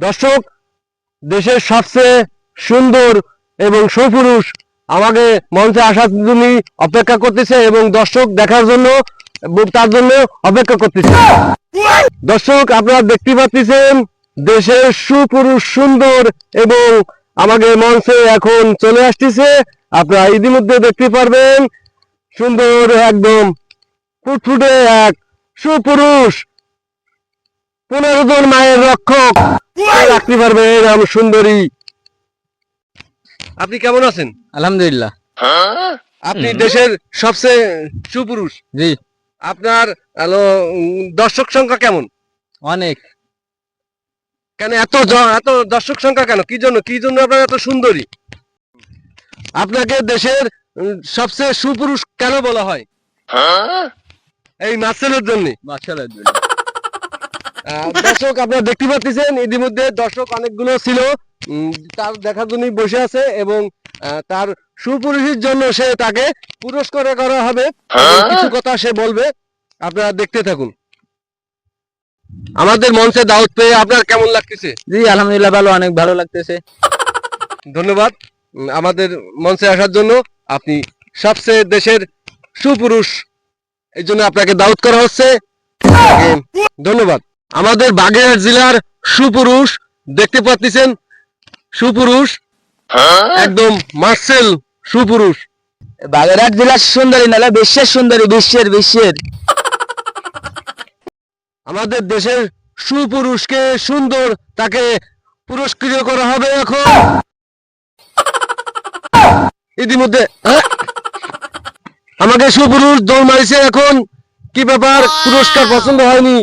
দর্শক, দেশের সবচেয়ে সুন্দর এবং সুপুরুষ আমাকে মঞ্চে আসার জন্য অপেক্ষা করতেছে এবং দর্শক দেখার জন্য, তার জন্য অপেক্ষা করতেছে। দর্শক, আপনারা দেখতে পাচ্ছেন, দেশের সুপুরুষ, সুন্দর এবং আমাকে মঞ্চে এখন চলে আসতেছে। আপনারা ইতিমধ্যে দেখতে পারবেন, সুন্দর একদম ফুটফুটে এক সুপুরুষ, পনেরো জন মায়ের রক্ষক। রাখতে পারবে এই সুন্দরী। আপনি কেমন আছেন? আলহামদুলিল্লাহ। আপনি দেশের সবচেয়ে সুপুরুষ। জি। আপনার দর্শক সংখ্যা কেমন? অনেক। কেন এত এত দর্শক সংখ্যা কেন? কি জন্য কি জন্য আপনার এত সুন্দরী? আপনাকে দেশের সবচেয়ে সুপুরুষ কেন বলা হয়? এই মার্সেলের জন্য। মাশাআল্লাহ দর্শক আপনারা দেখতে পাচ্ছেন ইতিমধ্যে দর্শক অনেকগুলো ছিল। তার দেখার জন্যই বসে আছে এবং আহ, তার সুপুরুষের জন্য সে তাকে পুরস্কার করা হবে। কিছু কথা সে বলবে। আপনারা দেখতে থাকুন। আমাদের মঞ্চে দাওয়াত পেয়ে আপনার কেমন লাগতেছে? জি আলহামদুলিল্লাহ ভালো অনেক ভালো লাগতেছে। ধন্যবাদ। আমাদের মঞ্চে আসার জন্য আপনি সবচেয়ে দেশের সুপুরুষ। এই জন্য আপনাকে দাউদ করা হচ্ছে। ধন্যবাদ। আমাদের বাগেরহাট জেলার সুপুরুষ দেখতে পাচ্ছেন সুপুরুষ? একদম মার্সেল সুপুরুষ। বাগেরহাট জেলার সুন্দরী নালে বিশ্বের সুন্দরী বিশ্বের বিশ্বের। আমাদের দেশের সুপুরুষকে সুন্দর তাকে পুরস্কৃত করা হবে এখন। ইতিমধ্যে হ্যাঁ? আমাকে সুপুরুষ দৌড় মারিছে এখন। কি ব্যাপার? পুরস্কার পছন্দ হয়নি।